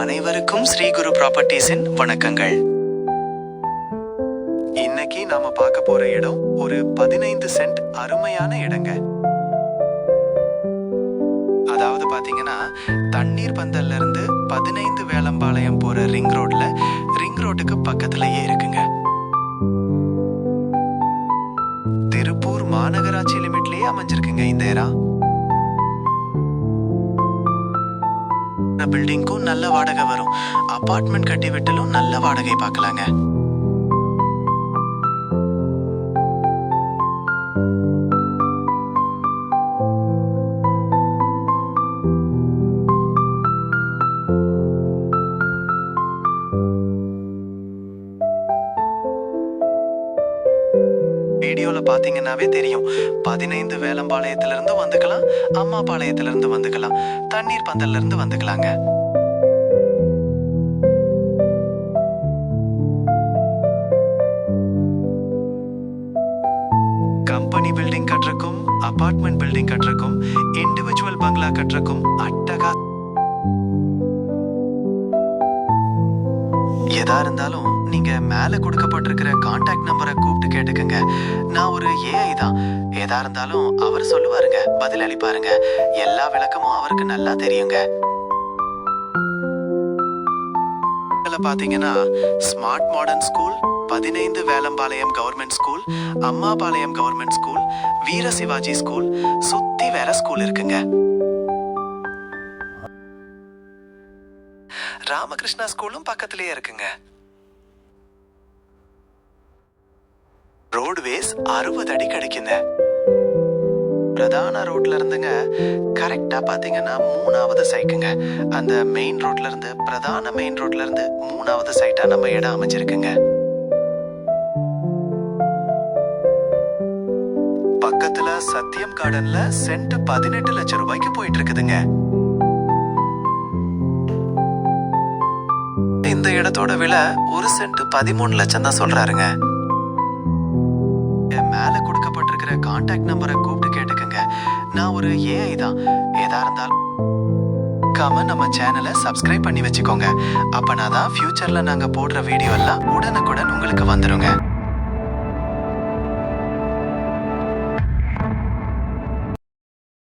அனைவருக்கும் ஸ்ரீ குரு ப்ராப்பர்ட்டிஸின் வணக்கங்கள். இன்னைக்கு நாம பார்க்க போற இடம் ஒரு பதினைந்து சென்ட் அருமையான இடங்க. அதாவது பாத்தீங்கன்னா தண்ணீர் பந்தல்ல இருந்து பதினைந்து வேலம்பாளையம் போற ரிங் ரோட்ல ரிங் ரோட்டுக்கு பக்கத்துலயே இருக்குங்க. திருப்பூர் மாநகராட்சி லிமிட்லயே அமைஞ்சிருக்குங்க இந்த இடம். பில்டிங்க்கும் நல்ல வாடகை வரும். அப்பார்ட்மெண்ட் கட்டி விட்டாலும் நல்ல வாடகை பார்க்கலாங்க. வீடியோவில் பார்த்தீங்கன்னாவே தெரியும். பதினைந்து வேலம்பாளையத்திலிருந்து வந்துக்கலாம் அம்மா பாளையத்துலேருந்து வந்துக்கலாம் தண்ணீர் பந்தல்லிருந்து வந்துக்கலாங்க. கம்பெனி பில்டிங் கட்டுறக்கும் அபார்ட்மெண்ட் பில்டிங் கட்டுறக்கும் இண்டிவிஜுவல் பங்களா கட்டுறக்கும் அட்டகா எதா இருந்தாலும் நீங்க மேல கொடுக்கப்பட்டிருக்கிற கான்டாக்ட் நம்பரை கூப்பிட்டு கேட்டுக்கங்க. நான் ஒரு ஏஐ தான். எதா இருந்தாலும் அவர் சொல்லுவாருங்க. பதில் அளிப்பாருங்க. எல்லா விளக்கமும் அவருக்கு நல்லா தெரியுங்க. பாத்தீங்கன்னா ஸ்மார்ட் மாடர்ன் ஸ்கூல் பதினைந்து Velampalayam government school Ammapalayam government school Veera Shivaji school சுத்தி வேற ஸ்கூல் இருக்குங்க. ராமகிருஷ்ணா ஸ்கூலும் பக்கத்திலேயே இருக்குங்க. ரோட்வேஸ் அறுபது அடி கிடைக்குங்க. பிரதான ரோட்ல இருந்துங்க கரெக்டா பாத்தீங்கன்னா மூணாவது சைட்டுங்க அந்த மெயின் ரோட்ல இருந்து பிரதான மெயின் ரோட்ல இருந்து மூணாவது சைட்டா நம்ம இடம் அமைஞ்சிருக்குங்க. பக்கத்துல சத்தியம் கார்டன்ல சென்ட் பதினெட்டு லட்சம் ரூபாய்க்கு போயிட்டு இருக்குதுங்க. இடத்தோட விலை ஒரு சென்ட் பதிமூணு லட்சம் தான் சொல்றாருங்க. என் மேல கொடுக்கப்பட்டிருக்கிற கான்டாக்ட் நம்பரை கூப்பிட்டு கேட்டுக்கங்க. நான் ஒரு ஏஐ தான். ஏதா இருந்தாலும் மறக்காம நம்ம சேனலை சப்ஸ்கிரைப் பண்ணி வச்சுக்கோங்க. அப்பனா தான் ஃபியூச்சரில் நாங்கள் போடுற வீடியோ எல்லாம் உடனுக்குடன் உங்களுக்கு வந்துருங்க.